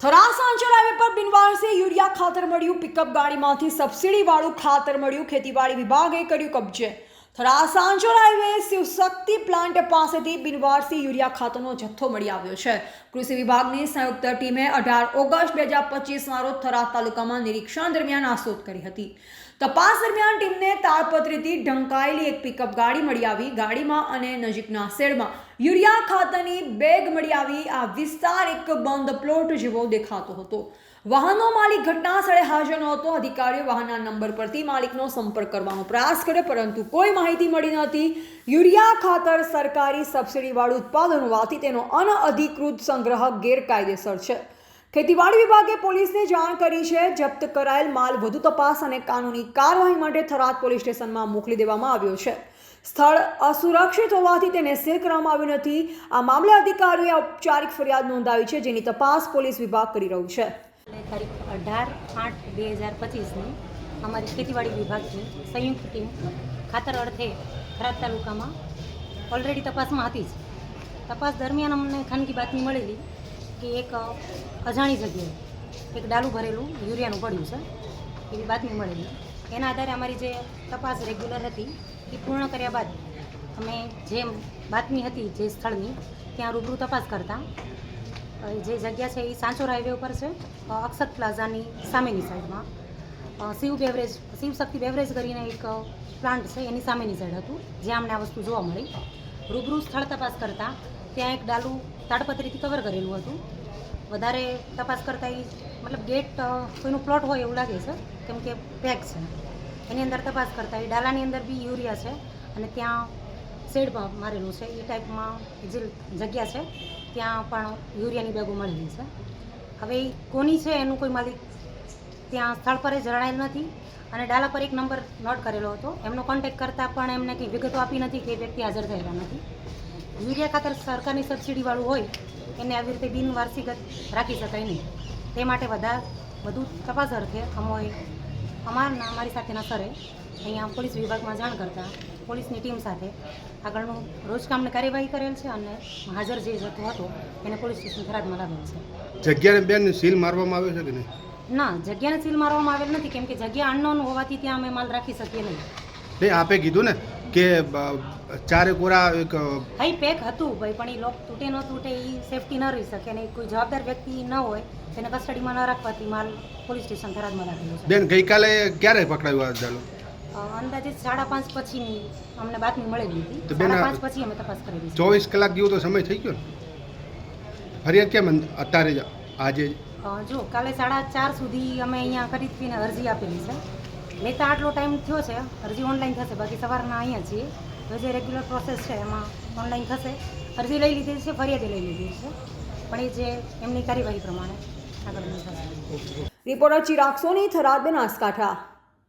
Thara Sanchore highway પર બિનવારસે urea ખાતર મળ્યું, પિકઅપ ગાડીમાંથી સબસિડીવાળું ખાતર મળ્યું, ખેતીવાડી વિભાગે કર્યું કબજે. થરા સાંચોર હાઈવે શિવશક્તિ પ્લાન્ટ પાસેથી બિનવારસી યુરિયા ખાતરનો જથ્થો મળી આવ્યો છે. કૃષિ વિભાગની સંયુક્ત ટીમે અઢાર ઓગસ્ટ બે હજાર પચીસના રોજ થરા તાલુકામાં નિરીક્ષણ દરમિયાન આ શોધ કરી હતી. તપાસ દરમિયાન ટીમને તાળપત્રીથી ઢંકાયેલી એક પિકઅપ ગાડી મળી આવી. ગાડીમાં અને નજીકના શેડમાં યુરિયા ખાતરની બેગ મળી આવી. આ વિસ્તાર એક બંધ પ્લોટ જેવો દેખાતો હતો. વાહનનો માલિક ઘટના સ્થળે હાજર નહોતો. અધિકારીઓ વાહનના નંબર પરથી માલિકનો સંપર્ક કરવાનો પ્રયાસ કર્યો, પરંતુ કોઈ માહિતી મળી નહોતી યુરિયા ખાતર સરકારી સબસિડીવાળું ઉત્પાદન હોવાથી તેનો અનઅધિકૃત સંગ્રહ ગેરકાયદેસર છે. ખેતીવાડી વિભાગે પોલીસને જાણ કરી છે. જપ્ત કરાયેલ માલ વધુ તપાસ અને કાનૂની કાર્યવાહી માટે થરાદ પોલીસ સ્ટેશનમાં મોકલી દેવામાં આવ્યો છે. સ્થળ અસુરક્ષિત હોવાથી તેને સીલ કરવામાં આવ્યું નથી. આ મામલે અધિકારીઓએ ઔપચારિક ફરિયાદ નોંધાવી છે, જેની તપાસ પોલીસ વિભાગ કરી રહ્યું છે. તારીખ અઢાર આઠ બે હજાર પચીસની અમારી ખેતીવાડી વિભાગની સંયુક્ત ટીમ ખાતર અર્થે ખરાબ તાલુકામાં ઓલરેડી તપાસમાં હતી જ. તપાસ દરમિયાન અમને ખાનગી બાતમી મળેલી કે એક અજાણી જગ્યાએ એક ડાલું ભરેલું યુરિયાનું પડ્યું છે, એવી બાતમી મળેલી. એના આધારે અમારી જે તપાસ રેગ્યુલર હતી, એ પૂર્ણ કર્યા બાદ અમે જે બાતમી હતી જે સ્થળની, ત્યાં રૂબરૂ તપાસ કરતા. જે જગ્યા છે એ સાંચોર હાઈવે ઉપર છે અક્ષત પ્લાઝાની સામેની સાઈડમાં. શિવ બેવરેજ શિવ શક્તિ બેવરેજ કરીને એક પ્લાન્ટ છે, એની સામેની સાઈડ હતું, જ્યાં અમને આ વસ્તુ જોવા મળી. રૂબરૂ સ્થળ તપાસ કરતાં ત્યાં એક ડાલું તાડપત્રીથી કવર કરેલું હતું. વધારે તપાસ કરતાં એ મતલબ ગેટ કોઈનું પ્લોટ હોય એવું લાગે છે, કેમ કે પેક છે. એની અંદર તપાસ કરતાં એ ડાલાની અંદર બી યુરિયા છે અને ત્યાં શેડ મારેલું છે. એ ટાઈપમાં જે જગ્યા છે, ત્યાં પણ યુરિયાની બેગો મળેલી છે. હવે એ કોની છે, એનું કોઈ માલિક ત્યાં સ્થળ પર જ જણાયેલ નથી અને ડાલા પર એક નંબર નોટ કરેલો હતો. એમનો કોન્ટેક્ટ કરતાં પણ એમને કંઈ વિગતો આપી નથી કે વ્યક્તિ હાજર થયેલા નથી. યુરિયા ખાતર સરકારની સબસિડીવાળું હોય, એને આવી રીતે બિનવાર્ષિક રાખી શકાય નહીં. તે માટે બધા વધુ તપાસ અર્થે અમોએ અમારના, અમારી સાથેના સરે અહીંયા પોલીસ વિભાગમાં જાણ કરતાં પોલીસની ટીમ સાથે આગળનું રોજકામની કાર્યવાહી કરેલ છે અને હાજર જે જતો હતો, એને પોલીસ સ્ટેશન થરાદમાં લાગેલ છે. જગ્યાને બેન સીલ મારવામાં આવ્યો છે કે નહીં? ના જગ્યાને સીલ મારવામાં આવેલ નથી કેમ કે જગ્યા અનનોન હોવાથી ત્યાં અમે માલ રાખી શકીએ નહીં. બે આપે કીધું ને કે ચારે કોરા એક હાઈ પેક હતું ભાઈ પણ એ લોક તૂટે ન તૂટે એ સેફટી ન રહી શકે ને કોઈ જવાબદાર વ્યક્તિ ન હોય તેને કસ્ટડીમાં ન રાખવાથી માલ પોલીસ સ્ટેશન ફરિયાદમાં રાખેલો છે. બેન ગઈકાલે ક્યારે પકડાયું આ ચાલો અંદાજે સાડા પાંચ પછીની અમને બાતમી મળેલી હતી. સાડા પાંચ પછી અમે તપાસ કરેલી ચોવીસ કલાક જેવો તો સમય થઈ ગયો ને? ફરિયાદ કેમ અત્યારે આજે જો, કાલે સાડા ચાર સુધી અમે અહીંયા ખરીદીને અરજી આપેલી છે. લેતા આટલો ટાઈમ થયો છે, અરજી ઓનલાઈન થશે, બાકી સવારના અહીંયા છીએ. તો જે રેગ્યુલર પ્રોસેસ છે, એમાં ઓનલાઈન થશે. અરજી લઈ લીધી છે, ફરિયાદી લઈ લીધી છે. પણ એ જે એમની કાર્યવાહી પ્રમાણે આગળ થશે. રિપોર્ટર ચિરાગ સોની, થરાદ, બનાસકાંઠા.